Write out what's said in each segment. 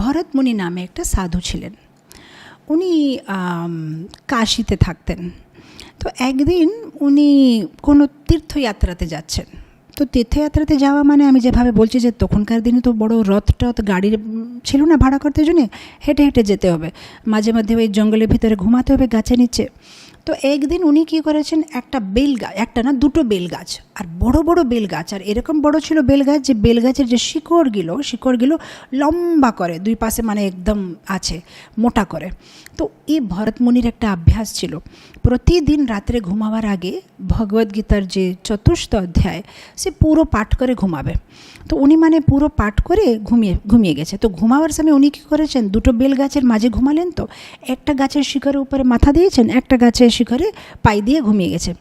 ভরতমুনি নামে একটা সাধু ছিলেন। উনি কাশিতে থাকতেন। তো একদিন উনি কোনো তীর্থযাত্রাতে যাচ্ছেন। তো তীর্থযাত্রাতে যাওয়া মানে আমি যেভাবে বলছি যে তখনকার দিনে তো বড় রথ টথ গাড়ির ছিল না ভাড়া করতে জন্যে, হেঁটে হেঁটে যেতে হবে। মাঝে মধ্যে ওই জঙ্গলের ভিতরে ঘুমাতে হবে গাছে নিচে। তো একদিন উনি কী করেছেন, একটা বেল গাছ একটা না দুটো বেল গাছ আর বড় বড় বেল গাছ আর এরকম বড় ছিল বেল গাছ যে বেল গাছের যে শিকড়গুলো শিকড়গুলো লম্বা করে, দুই পাশে মানে একদম আছে, মোটা করে। তো এই ভরতমুনির একটা অভ্যাস ছিল। প্রতিদিন রাত্রে ঘুমাবার আগে ভগবদ্গীতার যে চতুর্থ অধ্যায়, সে পুরো পাঠ করে ঘুমাবে। তো উনি মানে পুরো পাঠ করে ঘুমিয়ে ঘুমিয়ে গেছে। তো ঘুমাবার সময় উনি কী করেছেন? দুটো বেল গাছের মাঝে ঘুমালেন তো? একটা গাছের শিখরের উপরে মাথা দিয়েছেন, একটা গাছের শিখরে পাই দিয়ে ঘুমিয়ে গেছে।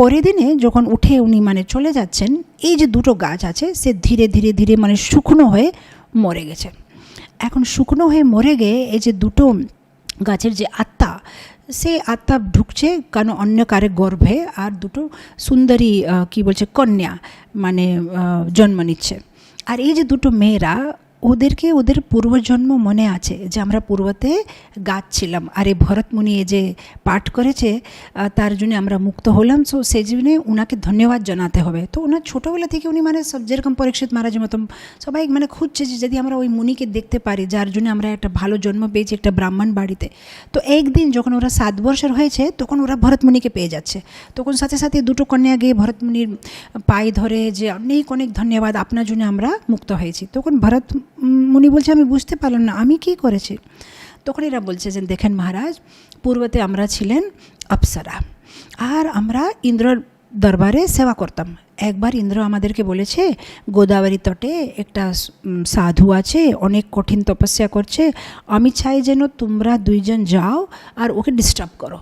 পরের দিনে যখন উঠে উনি মানে চলে যাচ্ছেন, এই যে দুটো গাছ আছে, সে ধীরে ধীরে ধীরে মানে শুকনো হয়ে মরে গেছে। এখন শুকনো হয়ে মরে গিয়ে এই যে দুটো গাছের যে আত্মা সে আত্মা ঢুকছে কেন অন্য কারে গর্ভে আর দুটো সুন্দরী কি বলছে, কন্যা মানে জন্ম নিচ্ছে। আর এই যে দুটো মেয়েরা ওদেরকে ওদের পূর্বজন্ম মনে আছে যে আমরা পূর্বতে গাছ ছিলাম আর এই ভরতমুনি এ যে পাঠ করেছে তার জন্য আমরা মুক্ত হলাম। সো সেই জন্যে ওনাকে ধন্যবাদ জানাতে হবে। তো ওনার ছোটোবেলা থেকে উনি মানে সব যেরকম পরীক্ষিত মহারাজের মতন সবাই মানে খুঁজছে যে যদি আমরা ওই মুনিকে দেখতে পারি, যার জন্য আমরা একটা ভালো জন্ম পেয়েছি একটা ব্রাহ্মণ বাড়িতে। তো একদিন যখন ওরা সাত বছর হয়েছে, তখন ওরা ভরতমুনিকে পেয়ে যাচ্ছে। তখন সাথে সাথে দুটো কন্যা গিয়ে ভরতমুনির পায়ে ধরে যে অনেক অনেক ধন্যবাদ, আপনার জন্য আমরা মুক্ত হয়েছি। তখন ভরত মুনি বলছে, আমি বুঝতে পারলাম না, আমি কি করেছি? তখন এরা বলছে যে, দেখেন মহারাজ, পূর্বতে আমরা ছিলেন অপ্সরা আর আমরা ইন্দ্রর দরবারে সেবা করতাম। একবার ইন্দ্র আমাদেরকে বলেছে, গোদাবরী তটে একটা সাধু আছে, অনেক কঠিন তপস্যা করছে, আমি চাই যেন তোমরা দুইজন যাও আর ওকে ডিস্টার্ব করো।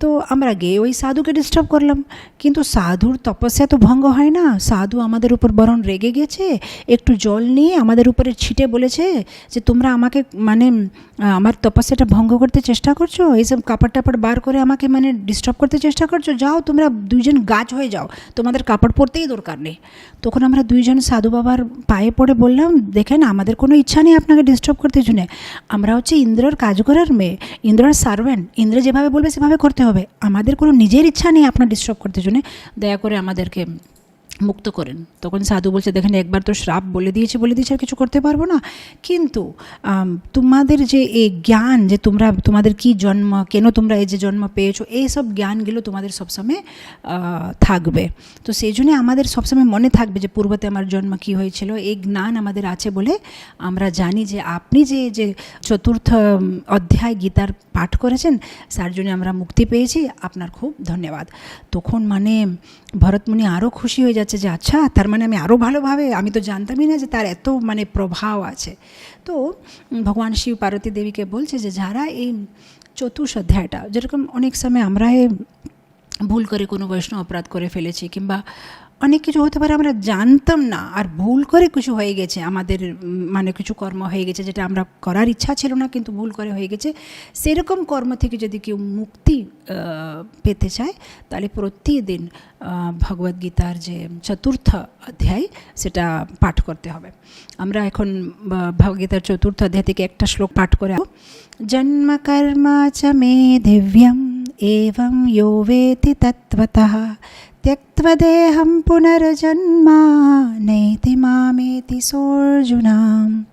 তো আমরা গিয়ে ওই সাধুকে ডিস্টার্ব করলাম। কিন্তু সাধুর তপস্যা তো ভঙ্গ হয় না। সাধু আমাদের উপর বরং রেগে গেছে, একটু জল নিয়ে আমাদের উপরে ছিটে বলেছে যে, তোমরা আমাকে মানে আমার তপস্যাটা ভঙ্গ করতে চেষ্টা করছ? এইসব কাপড় টাপড় বার করে আমাকে মানে ডিস্টার্ব করতে চেষ্টা করছ? যাও তোমরা দুইজন গাছ হয়ে যাও। তোমাদের কাপড় পরতেই দরকার নেই। তখন আমরা দুইজন সাধু বাবার পায়ে পড়ে বললাম, দেখেন, আমাদের কোনো ইচ্ছা নেই আপনাকে ডিস্টার্ব করতে জন্য। আমরা হচ্ছে ইন্দ্রর কাজ করার মেয়ে, ইন্দ্রর সার্ভেন্ট ইন্দ্র যেভাবে বলবে সেভাবে করতে হবে। আমাদের কোনো নিজের ইচ্ছা নেই আপনার ডিস্টার্ব করতে জন্য। দয়া করে আমাদেরকে মুক্ত করেন। তখন সাধু বলছে, দেখেন, একবার তো শ্রাপ বলে দিয়েছে বলে দিয়েছে, আর কিছু করতে পারব না। কিন্তু তোমাদের যে এই জ্ঞান, যে তোমরা, তোমাদের কি জন্ম, কেন তোমরা এই যে জন্ম পেয়েছ, এই সব জ্ঞানগুলো তোমাদের সবসময় থাকবে। তো সেই জন্য আমাদের সবসময় মনে থাকবে যে, পূর্বতে আমার জন্ম কী হয়েছিল, এই জ্ঞান আমাদের আছে বলে আমরা জানি যে, আপনি যে যে চতুর্থ অধ্যায় গীতার পাঠ করেছেন, তার জন্য আমরা মুক্তি পেয়েছি। আপনার খুব ধন্যবাদ। তখন মানে ভরতমুনি আরও খুশি হয়ে যাচ্ছে যে আচ্ছা তার মানে আমি আরও ভালোভাবে, আমি তো জানতামই না যে তার এত মানে প্রভাব আছে। তো ভগবান শিব পার্বতী দেবীকে বলছে যে, যারা এই চতুর্থ অধ্যায়টা, যেরকম অনেক সময় আমরা ভুল করে কোনো বৈষ্ণব অপরাধ করে ফেলেছি কিংবা অনেক কিছু হতে পারে আমরা জানতাম না আর ভুল করে কিছু হয়ে গেছে, আমাদের মানে কিছু কর্ম হয়ে গেছে যেটা আমরা করার ইচ্ছা ছিল না কিন্তু ভুল করে হয়ে গেছে। সেরকম কর্ম থেকে যদি কেউ মুক্তি পেতে চায়, তাহলে প্রতিদিন ভগবদ্গীতার যে চতুর্থ অধ্যায় সেটা পাঠ করতে হবে। আমরা এখন ভগবদ্গীতার চতুর্থ অধ্যায় থেকে একটা শ্লোক পাঠ করে জন্ম কর্ম চ মে দিব্যম। ఏం యో వేతి తత్వత త్యక్త్వదేహం పునర్జన్మా నైతి మామేతి సోర్జునాం